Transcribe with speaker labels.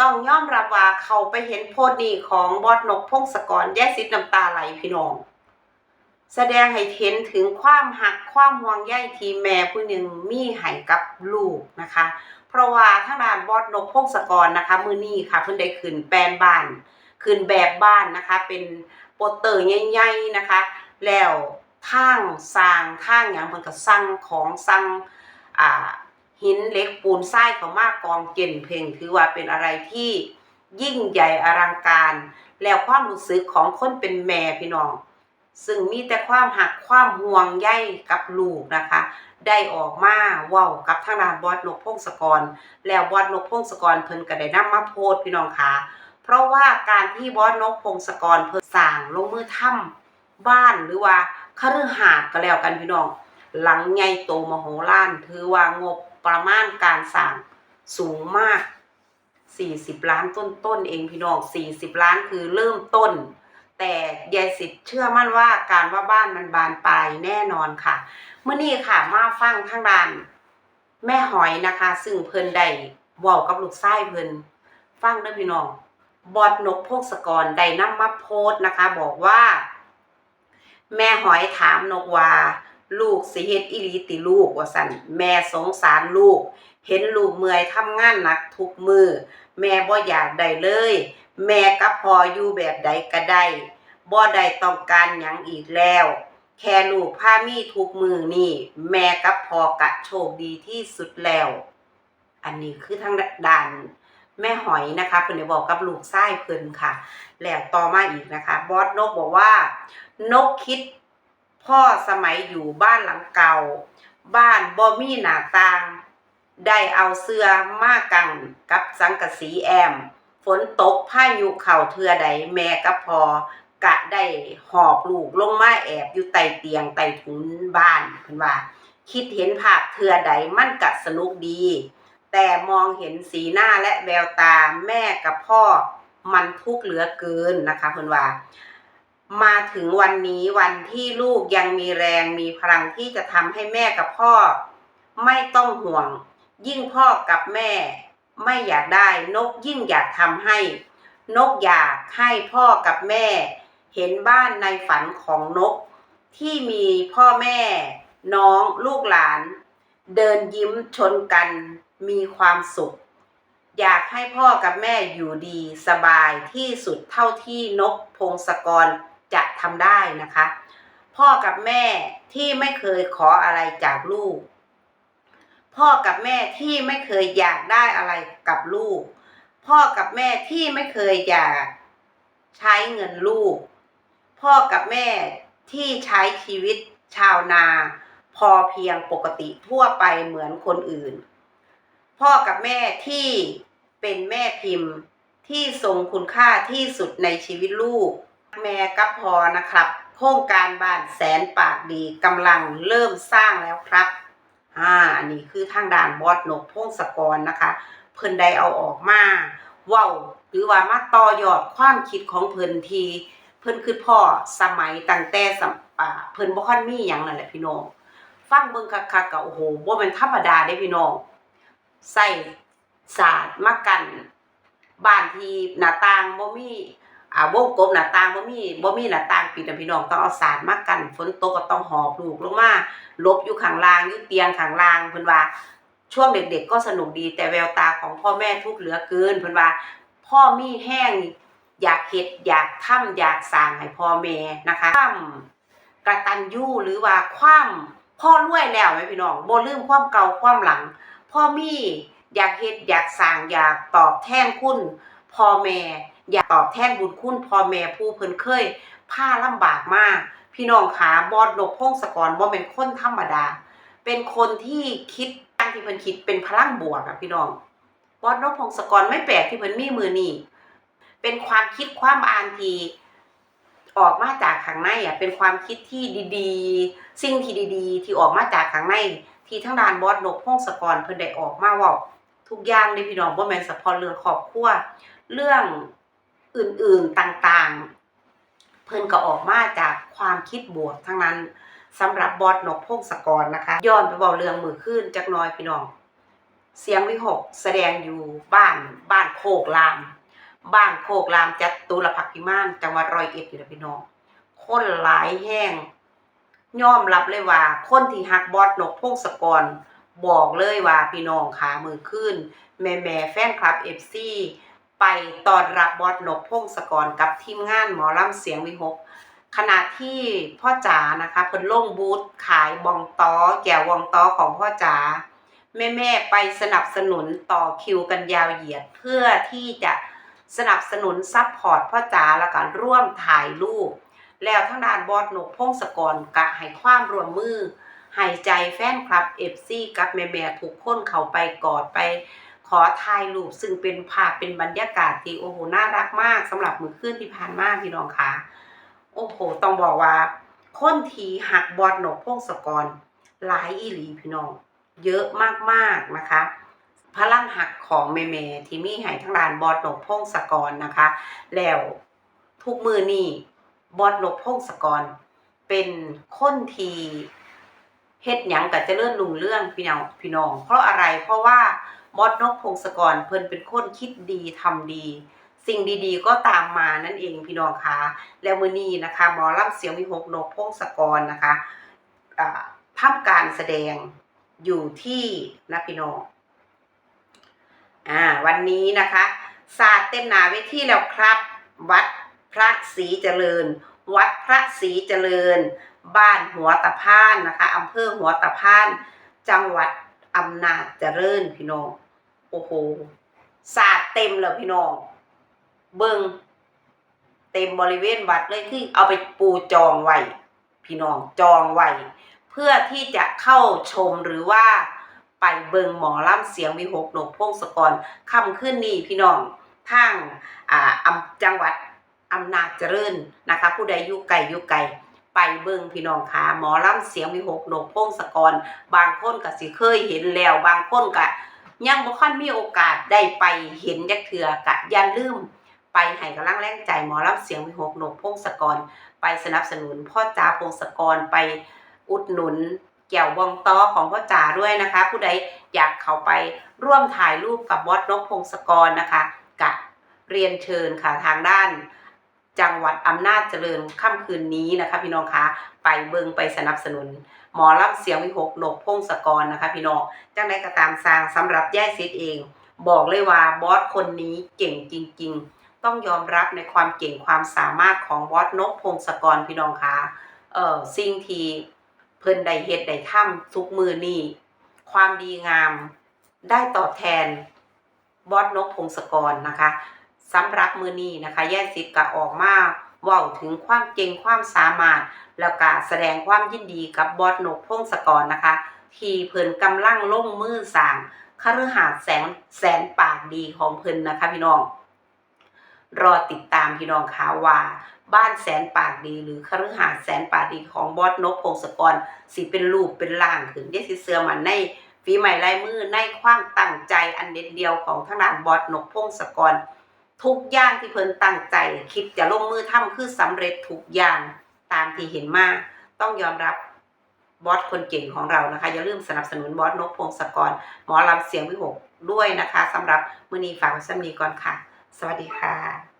Speaker 1: ต้องยอมรับว่าเขาไปเห็นโพสต์นี้ของบอสนกพงศกรแย่สิทธิ์น้ำตาไหลพี่น้อง แสดงให้เห็นถึงความหักความห่วงใยที่แม่ผู้หนึ่งมีให้กับลูกนะคะ เพราะว่าทางด้านบอสนกพงศกรนะคะ มือนี้ค่ะเพิ่นได้ขึ้นแปลนบ้านขึ้นแบบบ้านนะคะ เป็นโปสเตอร์ใหญ่ๆนะคะ แล้วทางสร้างทางหยังเพิ่นก็สั่งของสั่งอ่า หินเหล็กปูนทรายเข้ามากองเก่นเพลงถือว่าเป็นอะไรที่ยิ่งใหญ่อลังการ แล้วความรู้สึกของคนเป็นแม่พี่น้อง ซึ่งมีแต่ความหักความห่วงใยกับลูกนะคะ ได้ออกมาว้ากับทางด้านบอสนกพงศกร แล้วบอสนกพงศกรเพิ่นก็ได้นำมาโพสพี่น้องค่ะเพราะว่าการที่บอสนกพงศกรเพิ่นสร้างลงมือทำบ้านหรือว่าคฤหาสน์ก็แล้วกันพี่น้อง หลังใหญ่โตมโหฬารถือว่างบ ประมาณการสร้างสูงมาก 40 ล้านต้นๆเองพี่น้อง 40 ล้านคือเริ่มต้น แต่ยายสิทธิ์เชื่อมั่นว่าการว่าบ้านมันบานปลายแน่นอนค่ะเมื่อนี้ค่ะมาฟังทางด้าน แม่หอยนะคะ ซึ่งเพิ่นได้เว้ากับลูกชายเพิ่นฟังเด้อพี่น้องบอดนกพงศกรได้นำมาโพสนะคะ บอกว่า แม่หอยถามนกว่า ลูกสิเฮ็ดอีหลีติลูกว่าสั่นแม่สงสารลูก เห็นลูกเมื่อยทำงานหนักทุกมือ แม่บ่อยากได้เลย แม่กับพออยู่แบบใดก็ได้บ่ได้ต้องการหยังอีกแล้ว แค่ลูกพามีทุกมือนี่ แม่กับพอกะโชคดีที่สุดแล้ว อันนี้คือทางด้านแม่หอยนะคะเพิ่นได้บอกกับลูกชายเพิ่นค่ะ แล้วต่อมาอีกนะคะ บอสนกบอกว่านกคิด พ่อสมัยอยู่บ้านหลังเก่า บ้านบ่มีหน้าต่าง ได้เอาเสื้อมากังกับสังกะสีแอม ฝนตกพายุเข่าเทือใดแม่กับพอกะได้หอบลูกลงมาแอบอยู่ใต้เตียงใต้ถุนบ้านเพิ่นว่า คิดเห็นภาพเทือใดมันกะสนุกดี แต่มองเห็นสีหน้าและแววตาแม่กับพ่อมันทุกข์เหลือเกินนะคะเพิ่นว่า มาถึงวันนี้วันที่ลูกยังมีแรงมีพลังที่จะทำให้แม่กับพ่อ ไม่ต้องห่วง ยิ่งพ่อกับแม่ ไม่อยากได้นกยิ่งอยากทำให้ นกอยากให้พ่อกับแม่ เห็นบ้านในฝันของนก ที่มีพ่อแม่ น้องลูกหลาน เดินยิ้มชนกันมีความสุข อยากให้พ่อกับแม่อยู่ดีสบายที่สุดเท่าที่นกพงศกร จะทำได้นะคะ พ่อกับแม่ที่ไม่เคยขออะไรจากลูก พ่อกับแม่ที่ไม่เคยอยากได้อะไรกับลูก พ่อกับแม่ที่ไม่เคยอยากใช้เงินลูก พ่อกับแม่ที่ใช้ชีวิตชาวนา พอเพียงปกติทั่วไปเหมือนคนอื่น พ่อกับแม่ที่เป็นแม่พิมพ์ที่ทรงคุณค่าที่สุดในชีวิตลูก แม่กับพอนะครับ โครงการบ้านแสนปากดีกำลังเริ่มสร้างแล้วครับอ่าอันนี้คือทางด้านบอสนกพงศกรนะคะ เพิ่นได้เอาออกมาเว้าหรือว่ามาต่อยอดความคิดของเพิ่นทีเพิ่นคือพ่อสมัยตั้งแต่สมอ่าเพิ่นบ่ค่อยมีหยังนั่นแหละพี่น้องฟังเบิ่งคักๆก็โอ้โหบ่แม่นธรรมดาเด้พี่น้องใส่ศาสตร์มากันบ้านที่หน้าต่างบ่มี อ่าวงกบหน้าต่างบ่มีบ่มีหน้าต่างปิดนะพี่น้องต้องเอาศาสตร์มากันฝนตกก็ต้องหอบลูกลงมาลบอยู่ข้างล่างอยู่เตียงข้างล่างเพิ่นว่าช่วงเด็กๆก็สนุกดีแต่แววตาของพ่อแม่ทุกเหลือเกินเพิ่นว่าพ่อมีแห้งอยากเฮ็ดอยากทำอยากสร้างให้พ่อแม่นะคะความกตัญญูหรือว่าความพ่อรวยแล้วไหมพี่น้องบ่ลืมความเก่าความหลัง พ่อมีอยากเฮ็ดอยากสร้างอยากตอบแทนคุณพ่อแม่ อยากตอบแทนบุญคุณพ่อแม่ผู้เพิ่นเคยพาลำบากมาก พี่น้องขาบอดนกพงศกรบ่เป็นคนธรรมดา เป็นคนที่คิดตั้งที่เพิ่นคิดเป็นพลังบวกอะพี่น้องบอดนกพงศกรไม่แปลกที่เพิ่นมีมือนี้เป็นความคิดความอ่านที่ออกมาจากข้างในอะเป็นความคิดที่ดีๆ สิ่งที่ดีๆ ที่ออกมาจากข้างใน ที่ทั้งด้านบอสนกพงศกรเพิ่นได้ออกมาว้าทุกอย่างเลยพี่น้องบ่แม่นเฉพาะเรื่องครอบครัวเรื่อง อื่นๆต่างๆ เพิ่นก็ออกมาจากความคิดบวกทั้งนั้นสำหรับบอสนกพงศกรนะคะ ย้อนไปเว้าเรื่องมือคืนจักน่อยพี่น้อง เสียงวิหกแสดงอยู่บ้านบ้านโคกลาม บ้านโคกลามจัดตุรพักพิมานจังหวัดร้อยเอ็ดอยู่แล้วพี่น้อง คนหลายแห้งย่อมรับเลยว่า คนที่ฮักบอสนกพงศกร บอกเลยว่าพี่น้องขามือขึ้นแม่แม่แฟนคลับเอฟซี ไปตอนรับบอสนกพงศกรกับทีมงานหมอลำเสียงวิหกขณะที่พ่อจ๋านะคะเพิ่นลงบูธขายบองตอแก้วองตอของพ่อจ๋าแม่แม่ๆไปสนับสนุนต่อคิวกันยาวเหยียด เพื่อที่จะสนับสนุนซัพพอร์ตพ่อจ๋าแล้วก็ร่วมถ่ายรูป แล้วทางด้านบอสนกพงศกรกะให้ความร่วมมือให้ใจแฟนคลับเอฟซีกับแม่แม่ๆทุกคนเข้าไปกอดไป อถ่ายรูปซึ่งเป็นภาพเป็นบรรยากาศที่โอ้โหน่ารักมากสำหรับมือคืนที่ผ่านมาพี่น้องคะโอ้โหต้องบอกว่า คนที่หักบอดหนกพงศกรหลายอีหลีพี่น้อง เยอะมากๆนะคะพลังหักของเมเมที่มีให้ทั้งด้านบอดหนกพงศกรนะคะ แล้วทุกมือนี่บอดหนกพงศกร เป็นคนทีเฮ็ดหยังกับเจริญรุ่งเรื่องพี่น้องพี่น้อง เพราะอะไรเพราะว่า บอดนกพงศกรเพิ่นเป็นคนคิดดีทำดี สิ่งดีๆ ก็ตามมานั่นเองพี่น้องคะแล้วมื้อนี้นะคะหมอลำเสียงวิหกนกพงศกรนะคะอ่าทำการแสดงอยู่ที่นะพี่น้องอ่าวันนี้นะคะศาสตร์เต็มหนาเวทีแล้วครับ วัดพระศรีเจริญ วัดพระศรีเจริญ บ้านหัวตะพานนะคะอำเภอหัวตะพาน จังหวัดอำนาจเจริญพี่น้อง โอ้โหศาสตร์เต็มแล้วพี่น้อง เบิงเต็มบริเวณวัดเลยคือเอาไปปูจองไว้พี่น้องจองไว้เพื่อที่จะเข้าชมหรือว่าไปเบิงหมอล่ำเสียงวิหกหนกพงศกรค่ำขึ้นนี่พี่น้องทางอ่าอำจังหวัดอำนาจเจริญนะคะ ผู้ใดอยู่ไกลอยู่ไกลไปเบิงพี่น้องค่ะหมอล่ำเสียงวิหกหนกพงศกร บางคนก็สิเคยเห็นแล้ว บางคนก็ ยังบ่ค่อยมีโอกาสได้ไปเห็นจักเทื่อกะอย่าลืมไปให้กำลังแรงใจหมอรับเสียงวิหกหนกพงศกร ไปสนับสนุนพ่อจ๋าพงศกรไปอุดหนุนแก้วบองตอของพ่อจ๋าด้วยนะคะ ผู้ใดอยากเข้าไปร่วมถ่ายรูปกับบอสนกพงศกรนะคะกะเรียนเชิญค่ะทางด้าน จังหวัดอำนาจเจริญค่ำคืนนี้นะคะ พี่น้องคะไปเบิงไปสนับสนุน หมอรับเสียงวิหกหนกพงศกรนะคะพี่น้องจังไดก็ตามสร้างสำหรับย่ายซิดเอง บอกเลยว่าบอสคนนี้เก่งจริง ๆ ต้องยอมรับในความเก่งความสามารถของบอสนกพงศกรพี่น้องคะเอ่อสิ่งที่เพิ่นได้เฮ็ดได้ทำทุกมือนี่ความดีงามได้ตอบแทนบอสนกพงศกรนะคะสำหรับมือนี้นะคะแย่สิทธิ์ก็ออกมา ว้าถึงความเก่งความสามารถ แล้วก็แสดงความยินดีกับบอสนกพงศกรนะคะ ที่เพิ่นกำลังลงมือสร้างคฤหาสน์แสนแสนปากดีของเพิ่นนะคะพี่น้อง รอติดตามพี่น้องค่ะว่าบ้านแสนปากดี หรือคฤหาสน์แสนปากดีของบอสนกพงศกรสิเป็นรูปเป็นร่างขึ้นเดี๋ยวสิเสือมันในฝีไม้ลายมือในความตั้งใจอันเด็ดเดียวของทางด้านบอสนกพงศกร ทุกอย่างที่เพิ่นตั้งใจ คิดจะลงมือทำคือสำเร็จทุกอย่างตามที่เห็นมาต้องยอมรับบอสคนเก่งของเรานะคะ อย่าลืมสนับสนุนบอสนกพงศกร หมอลำเสียงวิหกด้วยนะคะสำหรับมือนีฝากไว้สำนีก่อนค่ะ สวัสดีค่ะ